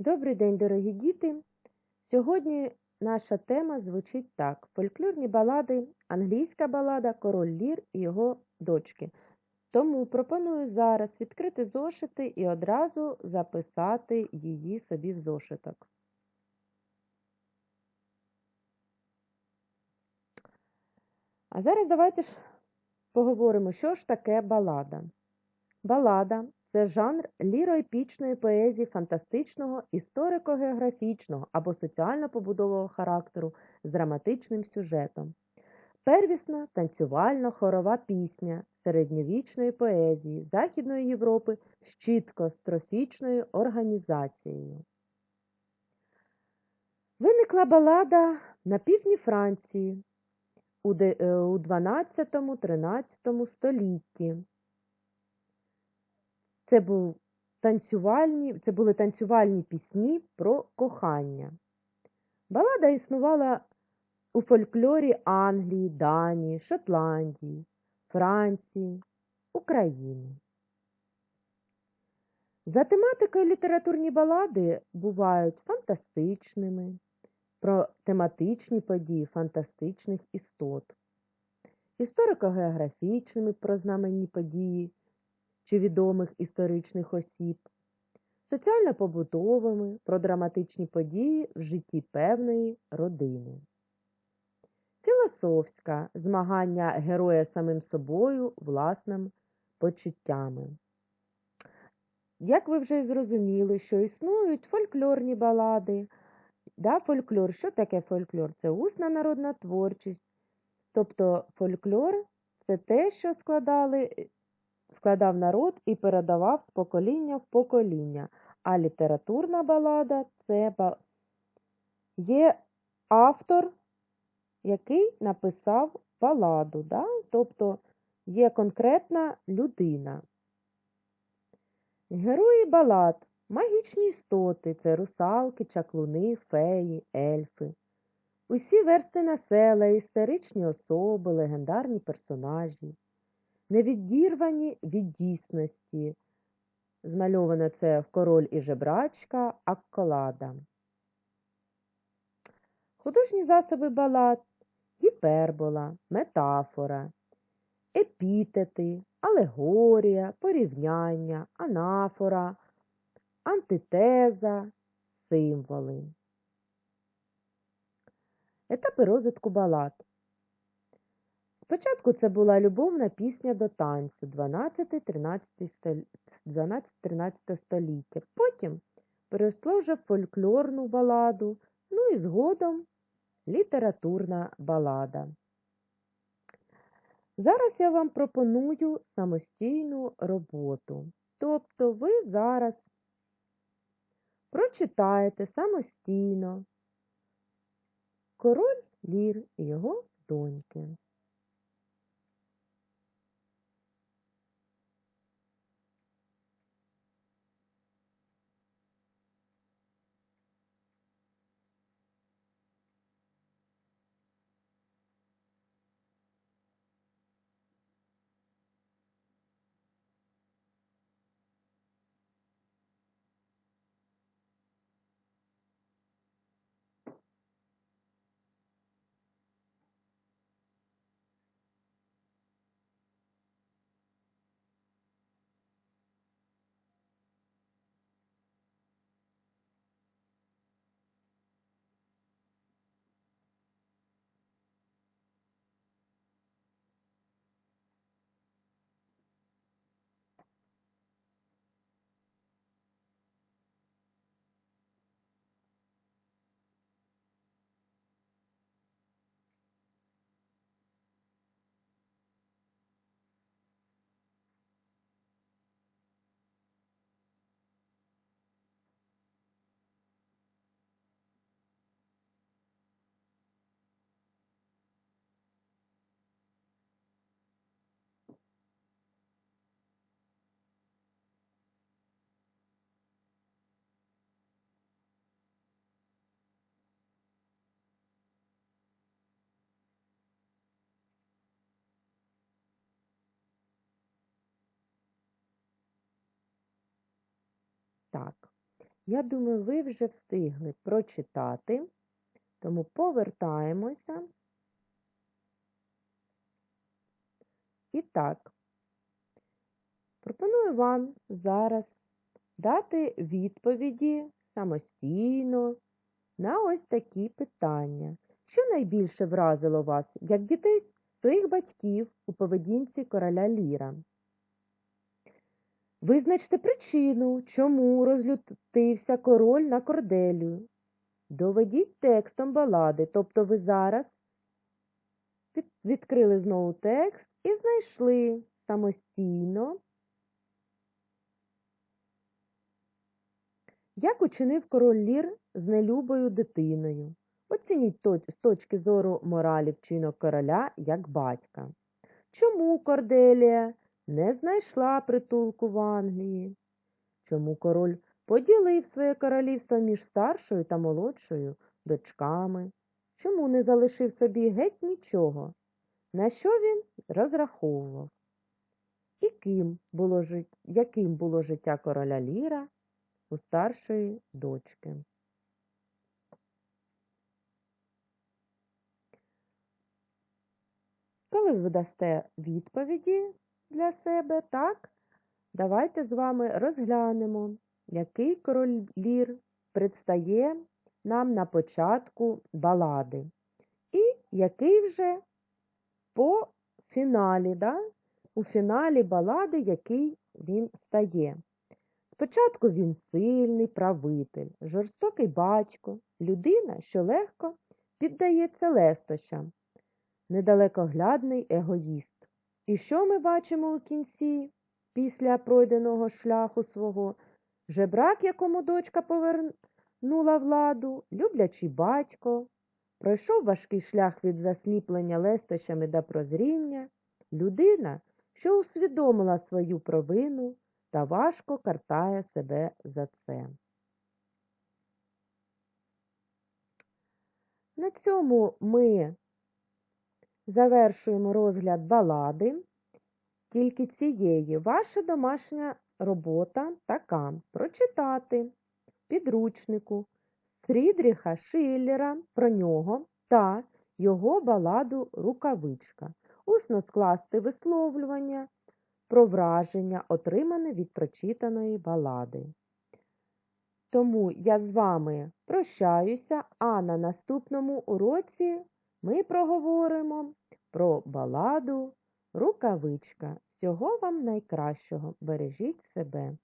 Добрий день, дорогі діти! Сьогодні наша тема звучить так: фольклорні балади, англійська балада, король Лір і його дочки. Тому пропоную зараз відкрити зошити і одразу записати її собі в зошиток. А зараз давайте ж поговоримо, що ж таке балада. Балада це жанр ліроепічної поезії фантастичного, історико-географічного або соціально-побудового характеру з драматичним сюжетом. Первісна танцювально-хорова пісня середньовічної поезії Західної Європи з чітко строфічною організацією. Виникла балада на півдні Франції у 12-13 столітті. Це, був танцювальні, це були танцювальні пісні про кохання. Балада існувала у фольклорі Англії, Данії, Шотландії, Франції, України. За тематикою літературні балади бувають фантастичними, про тематичні події фантастичних істот, історико-географічними про знаменні події чи відомих історичних осіб, соціально-побутовими про драматичні події в житті певної родини. Філософська змагання героя самим собою, власним почуттями. Як ви вже зрозуміли, що існують фольклорні балади. Да, Фольклор, що таке фольклор? Це усна народна творчість. Тобто фольклор це те, що складали складав народ і передавав з покоління в покоління. А літературна балада це є автор, який написав баладу, да? тобто є конкретна людина. Герої балад магічні істоти це русалки, чаклуни, феї, ельфи. Усі версти насела, історичні особи, легендарні персонажі невідірвані від дійсності. Змальовано це в король і жебрачка, акколада. Художні засоби балад, гіпербола, метафора, епітети, алегорія, порівняння, анафора, антитеза, символи. Етапи розвитку балад. Спочатку це була любовна пісня до танцю 12-13 століття, потім перейшло вже фольклорну баладу, ну і згодом літературна балада. Зараз я вам пропоную самостійну роботу. Тобто ви зараз прочитаєте самостійно король Лір і його доньки. Так. Я думаю, ви вже встигли прочитати, тому повертаємося. І так, пропоную вам зараз дати відповіді самостійно на ось такі питання. Що найбільше вразило вас, як дітей своїх батьків у поведінці короля Ліра? Визначте причину, чому розлютився король на корделію. Доведіть текстом балади, тобто ви зараз відкрили знову текст і знайшли самостійно, як учинив король Лір з нелюбою дитиною. Оцініть з точки зору моралі вчинок короля як батька. Чому Корделія не знайшла притулку в Англії? Чому король поділив своє королівство між старшою та молодшою дочками? Чому не залишив собі геть нічого? На що він розраховував? І ким було жит... яким було життя короля Ліра у старшої дочки? Коли ви дасте відповіді для себе, так, давайте з вами розглянемо, який король Лір предстає нам на початку балади, і який вже по фіналі, да? у фіналі балади, який він стає. Спочатку він сильний правитель, жорстокий батько, людина, що легко піддається лестощам, недалекоглядний егоїст. І що ми бачимо у кінці, після пройденого шляху свого? Жебрак, якому дочка повернула владу, люблячий батько, пройшов важкий шлях від засліплення лестощами до прозріння, людина, що усвідомила свою провину та важко картає себе за це. На цьому ми завершуємо розгляд балади. Тільки цієї ваша домашня робота така прочитати підручнику Фрідріха Шиллера про нього та його баладу Рукавичка, усно скласти висловлювання про враження, отримане від прочитаної балади. Тому я з вами прощаюся, а на наступному уроці ми проговоримо про баладу Рукавичка. Всього вам найкращого. Бережіть себе.